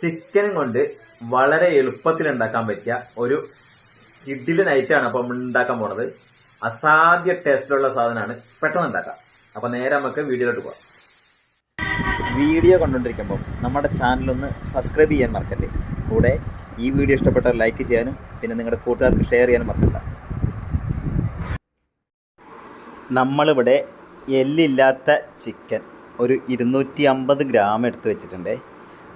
Chicken കൊണ്ട് വളരെ എളുപ്പത്തിൽ ഉണ്ടാക്കാൻ പറ്റിയ ഒരു ഇഡ്ഡലി നൈറ്റാണ് അപ്പം ഉണ്ടാക്കാൻ പോണത്. അസാധ്യ ടേസ്റ്റിലുള്ള സാധനമാണ് പെട്ടെന്ന് ഉണ്ടാക്കാം അപ്പം നേരെ നമുക്ക് വീഡിയോയിലോട്ട് പോകാം വീഡിയോ കണ്ടുകൊണ്ടിരിക്കുമ്പോൾ നമ്മുടെ ചാനലൊന്ന് സബ്സ്ക്രൈബ് ചെയ്യാൻ മറക്കല്ലേ? കൂടെ ഈ വീഡിയോ ഇഷ്ടപ്പെട്ടാൽ ലൈക്ക് ചെയ്യാനും പിന്നെ നിങ്ങളുടെ കൂട്ടുകാർക്ക് ഷെയർ ചെയ്യാനും മറക്കണ്ട. നമ്മളിവിടെ എല്ലില്ലാത്ത ചിക്കൻ ഒരു ഇരുന്നൂറ്റി അമ്പത് ഗ്രാം എടുത്ത് വെച്ചിട്ടുണ്ട്.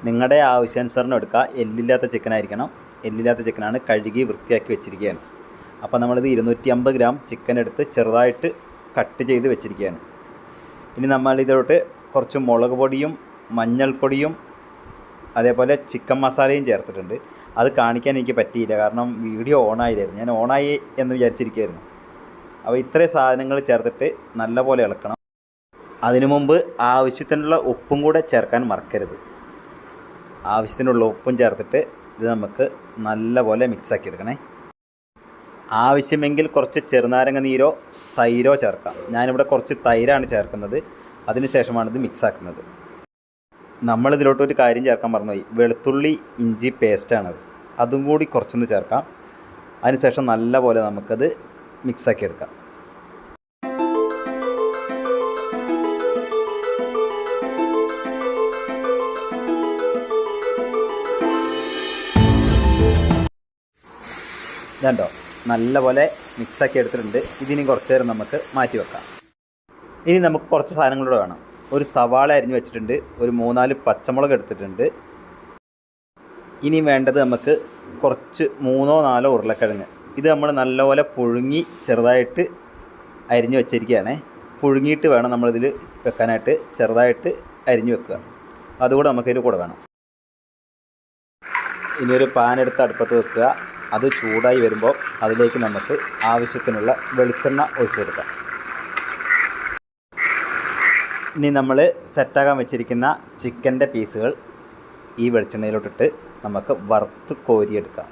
നിങ്ങളുടെ ആവശ്യാനുസരണം എടുക്കുക. എല്ലില്ലാത്ത ചിക്കൻ ആയിരിക്കണം എല്ലില്ലാത്ത ചിക്കനാണ് കഴുകി വൃത്തിയാക്കി വെച്ചിരിക്കുകയാണ്. അപ്പോൾ നമ്മളിത് ഇരുന്നൂറ്റി അമ്പത് ഗ്രാം ചിക്കൻ എടുത്ത് ചെറുതായിട്ട് കട്ട് ചെയ്ത് വെച്ചിരിക്കുകയാണ്. ഇനി നമ്മൾ കുറച്ച് മുളക് പൊടിയും മഞ്ഞൾപ്പൊടിയും അതേപോലെ ചിക്കൻ മസാലയും ചേർത്തിട്ടുണ്ട്. അത് കാണിക്കാൻ എനിക്ക് പറ്റിയില്ല. കാരണം വീഡിയോ ഓണായില്ലായിരുന്നു. ഞാൻ ഓണായി എന്ന് വിചാരിച്ചിരിക്കുകയായിരുന്നു. അപ്പോൾ ഇത്രയും സാധനങ്ങൾ ചേർത്തിട്ട് നല്ലപോലെ ഇളക്കണം. അതിനു മുമ്പ് ആവശ്യത്തിനുള്ള ഉപ്പും കൂടെ ചേർക്കാൻ മറക്കരുത്. ആവശ്യത്തിനുള്ള ഉപ്പും ചേർത്തിട്ട് ഇത് നമുക്ക് നല്ലപോലെ മിക്സാക്കി എടുക്കണേ. ആവശ്യമെങ്കിൽ കുറച്ച് ചെറുനാരങ്ങ നീരോ തൈരോ ചേർക്കാം. ഞാനിവിടെ കുറച്ച് തൈരാണ് ചേർക്കുന്നത്. അതിനുശേഷമാണ് ഇത് മിക്സാക്കുന്നത് നമ്മളിതിലോട്ട് ഒരു കാര്യം ചേർക്കാൻ മറന്നുപോയി വെളുത്തുള്ളി ഇഞ്ചി പേസ്റ്റാണത് അതും. കൂടി കുറച്ചൊന്ന് ചേർക്കാം. അതിനുശേഷം നല്ലപോലെ നമുക്കത് മിക്സാക്കി എടുക്കാം. ഇതുണ്ടോ? നല്ലപോലെ മിക്സാക്കി എടുത്തിട്ടുണ്ട്. ഇതിനി കുറച്ച് നേരം നമുക്ക് മാറ്റി വെക്കാം. ഇനി നമുക്ക് കുറച്ച് സാധനങ്ങളൂടെ വേണം. ഒരു സവാള അരിഞ്ഞ് വെച്ചിട്ടുണ്ട്. ഒരു മൂന്നാൽ പച്ചമുളക് എടുത്തിട്ടുണ്ട്. ഇനി വേണ്ടത് നമുക്ക് കുറച്ച് മൂന്നോ നാലോ ഉരുളക്കിഴങ്ങ്. ഇത് നമ്മൾ നല്ലപോലെ പുഴുങ്ങി ചെറുതായിട്ട് അരിഞ്ഞ് വെച്ചിരിക്കുകയാണ്. പുഴുങ്ങിയിട്ട് വേണം നമ്മളിതിൽ വെക്കാനായിട്ട് ചെറുതായിട്ട് അരിഞ്ഞ് വെക്കുക. അതുകൂടെ നമുക്കിതിൽ കൂടെ വേണം. ഇനി ഒരു പാൻ എടുത്ത് അടുപ്പത്ത് വെക്കുക. അത് ചൂടായി വരുമ്പോൾ അതിലേക്ക് നമുക്ക് ആവശ്യത്തിനുള്ള വെളിച്ചെണ്ണ ഒഴിച്ചു കൊടുക്കാം ഇനി നമ്മൾ സെറ്റാക്കാൻ വെച്ചിരിക്കുന്ന ചിക്കന്റെ പീസുകൾ ഈ വെളിച്ചെണ്ണയിലോട്ടിട്ട് നമുക്ക് വറുത്ത് കോരിയെടുക്കാം.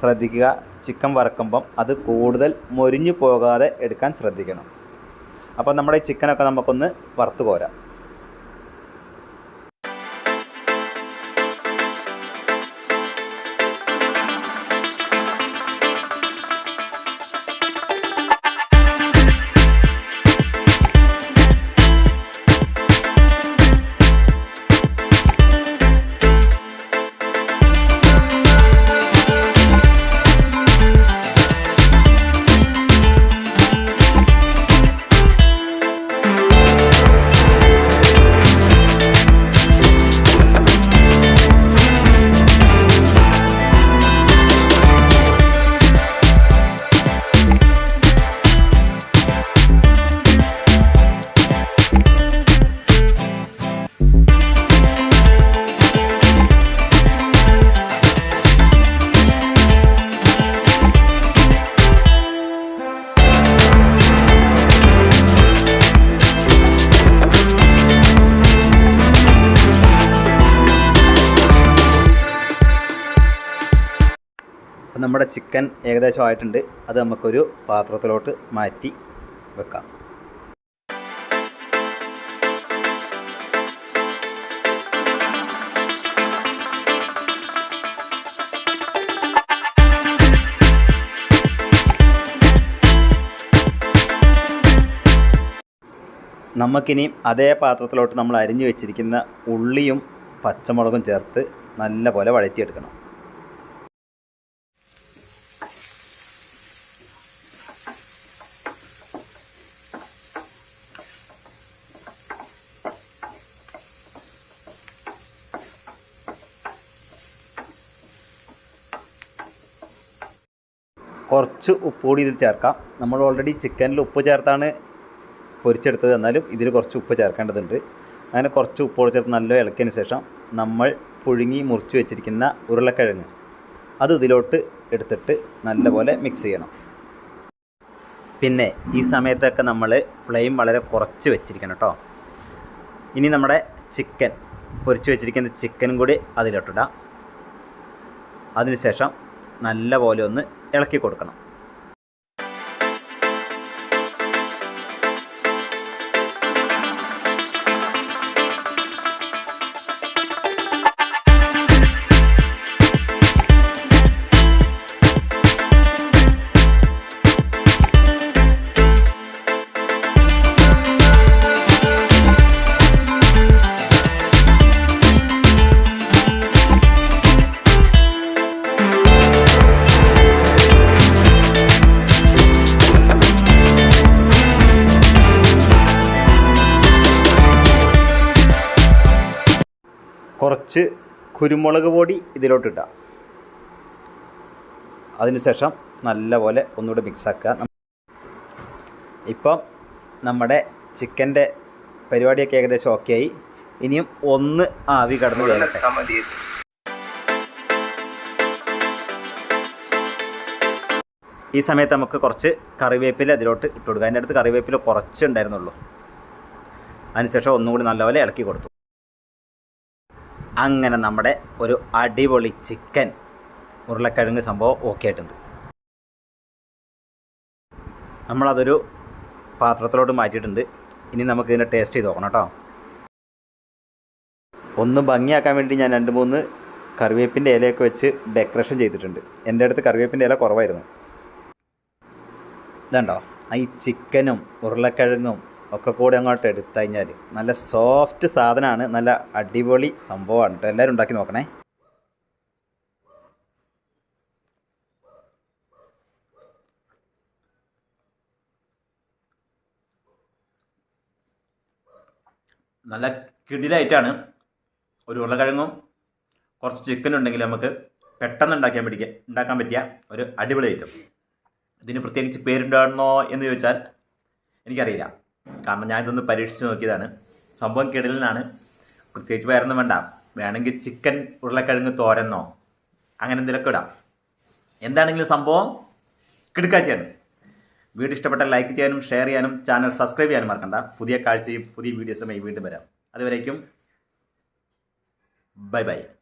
ശ്രദ്ധിക്കുക ചിക്കൻ വറക്കുമ്പം അത് കൂടുതൽ മൊരിഞ്ഞു പോകാതെ എടുക്കാൻ ശ്രദ്ധിക്കണം. അപ്പോൾ നമ്മുടെ ചിക്കനൊക്കെ നമുക്കൊന്ന് വറുത്ത് കോരാം. നമ്മുടെ ചിക്കൻ ഏകദേശം ആയിട്ടുണ്ട് അത് നമുക്കൊരു പാത്രത്തിലോട്ട് മാറ്റി വെക്കാം. നമുക്കിനിയും അതേ പാത്രത്തിലോട്ട് നമ്മൾ അരിഞ്ഞു വെച്ചിരിക്കുന്ന ഉള്ളിയും പച്ചമുളകും ചേർത്ത് നല്ലപോലെ വഴറ്റിയെടുക്കണം. കുറച്ച് ഉപ്പ് കൂടി ഇതിൽ ചേർക്കാം. നമ്മൾ ഓൾറെഡി ചിക്കനിൽ ഉപ്പ് ചേർത്താണ് പൊരിച്ചെടുത്തത്. എന്നാലും ഇതിൽ കുറച്ച് ഉപ്പ് ചേർക്കേണ്ടതുണ്ട്. അങ്ങനെ കുറച്ച് ഉപ്പ് കൂടി ചേർത്ത് നല്ല ഇളക്കിയതിന് ശേഷം നമ്മൾ പുഴുങ്ങി മുറിച്ച് വെച്ചിരിക്കുന്ന ഉരുളക്കിഴങ്ങ് അത് ഇതിലോട്ട് എടുത്തിട്ട് നല്ലപോലെ മിക്സ് ചെയ്യണം. പിന്നെ ഈ സമയത്തൊക്കെ നമ്മൾ ഫ്ലെയിം വളരെ കുറച്ച് വെച്ചിരിക്കണം കേട്ടോ. ഇനി നമ്മുടെ ചിക്കൻ പൊരിച്ച് വെച്ചിരിക്കുന്ന ചിക്കനും കൂടി അതിലോട്ടിടാം. അതിനുശേഷം നല്ല പോലെ ഒന്ന് ഇളക്കി കൊടുക്കണം. കുറച്ച് കുരുമുളക് പൊടി ഇതിലോട്ട് ഇടാം അതിനുശേഷം നല്ലപോലെ ഒന്നുകൂടെ മിക്സാക്കുക ഇപ്പം നമ്മുടെ ചിക്കന്റെ പരിപാടിയൊക്കെ ഏകദേശം ഓക്കെ ആയി. ഇനിയും ഒന്ന് ആവി കടന്ന് വേകട്ടെ ഈ സമയത്ത് നമുക്ക് കുറച്ച് കറിവേപ്പില അതിലോട്ട് ഇട്ട് കൊടുക്കുക അതിന്റെ അടുത്ത് കറിവേപ്പില കുറച്ച് ഉണ്ടായിരുന്നുള്ളൂ അതിനുശേഷം ഒന്നുകൂടി നല്ലപോലെ ഇളക്കി കൊടുത്തു. അങ്ങനെ നമ്മുടെ ഒരു അടിപൊളി ചിക്കൻ ഉരുളക്കിഴങ്ങ് സംഭവം ഓക്കെ ആയിട്ടുണ്ട്. നമ്മളതൊരു പാത്രത്തിലോട്ട് മാറ്റിയിട്ടുണ്ട്. ഇനി നമുക്ക് ഇതിന്റെ ടേസ്റ്റ് ചെയ്ത് നോക്കണം കേട്ടോ. ഒന്ന് ഭംഗിയാക്കാൻ വേണ്ടി ഞാൻ രണ്ട് മൂന്ന് കറിവേപ്പിന്റെ ഇലയൊക്കെ വെച്ച് ഡെക്കറേഷൻ ചെയ്തിട്ടുണ്ട്. എന്റെ അടുത്ത് കറിവേപ്പിന്റെ ഇല കുറവായിരുന്നു. ഇതുണ്ടോ? ഈ ചിക്കനും ഉരുളക്കിഴങ്ങും ഒക്കെ കൂടി അങ്ങോട്ട് എടുത്തു കഴിഞ്ഞാൽ നല്ല സോഫ്റ്റ് സാധനമാണ് നല്ല അടിപൊളി സംഭവമാണ് എല്ലാവരും ഉണ്ടാക്കി നോക്കണേ. നല്ല കിടിലായിട്ടാണ് ഒരു ഉരുളക്കിഴങ്ങും കുറച്ച് ചിക്കനും ഉണ്ടെങ്കിൽ നമുക്ക് പെട്ടെന്ന് ഉണ്ടാക്കാൻ പറ്റിയ ഉണ്ടാക്കാൻ പറ്റിയ ഒരു അടിപൊളി ഐറ്റം ഇതിന് പ്രത്യേകിച്ച് പേരുണ്ടാണെന്നോ എന്ന് ചോദിച്ചാൽ എനിക്കറിയില്ല. കാരണം ഞാൻ ഇതൊന്ന് പരീക്ഷിച്ച് നോക്കിയതാണ്. സംഭവം കിടലിനാണ്. പ്രത്യേകിച്ച് വേറൊന്നും വേണ്ട. വേണമെങ്കിൽ ചിക്കൻ ഉരുളക്കിഴങ്ങ് തോരന്നോ അങ്ങനെ എന്തെങ്കിലുമൊക്കെ ഇടാം. എന്താണെങ്കിലും സംഭവം കിടുക്കാച്ചയാണ്. വീഡിയോ ഇഷ്ടപ്പെട്ട ലൈക്ക് ചെയ്യാനും ഷെയർ ചെയ്യാനും ചാനൽ സബ്സ്ക്രൈബ് ചെയ്യാനും മറക്കണ്ട. പുതിയ കാഴ്ചയും പുതിയ വീഡിയോസുമായി വീണ്ടും വരാം. അതുവരേക്കും ബൈ ബൈ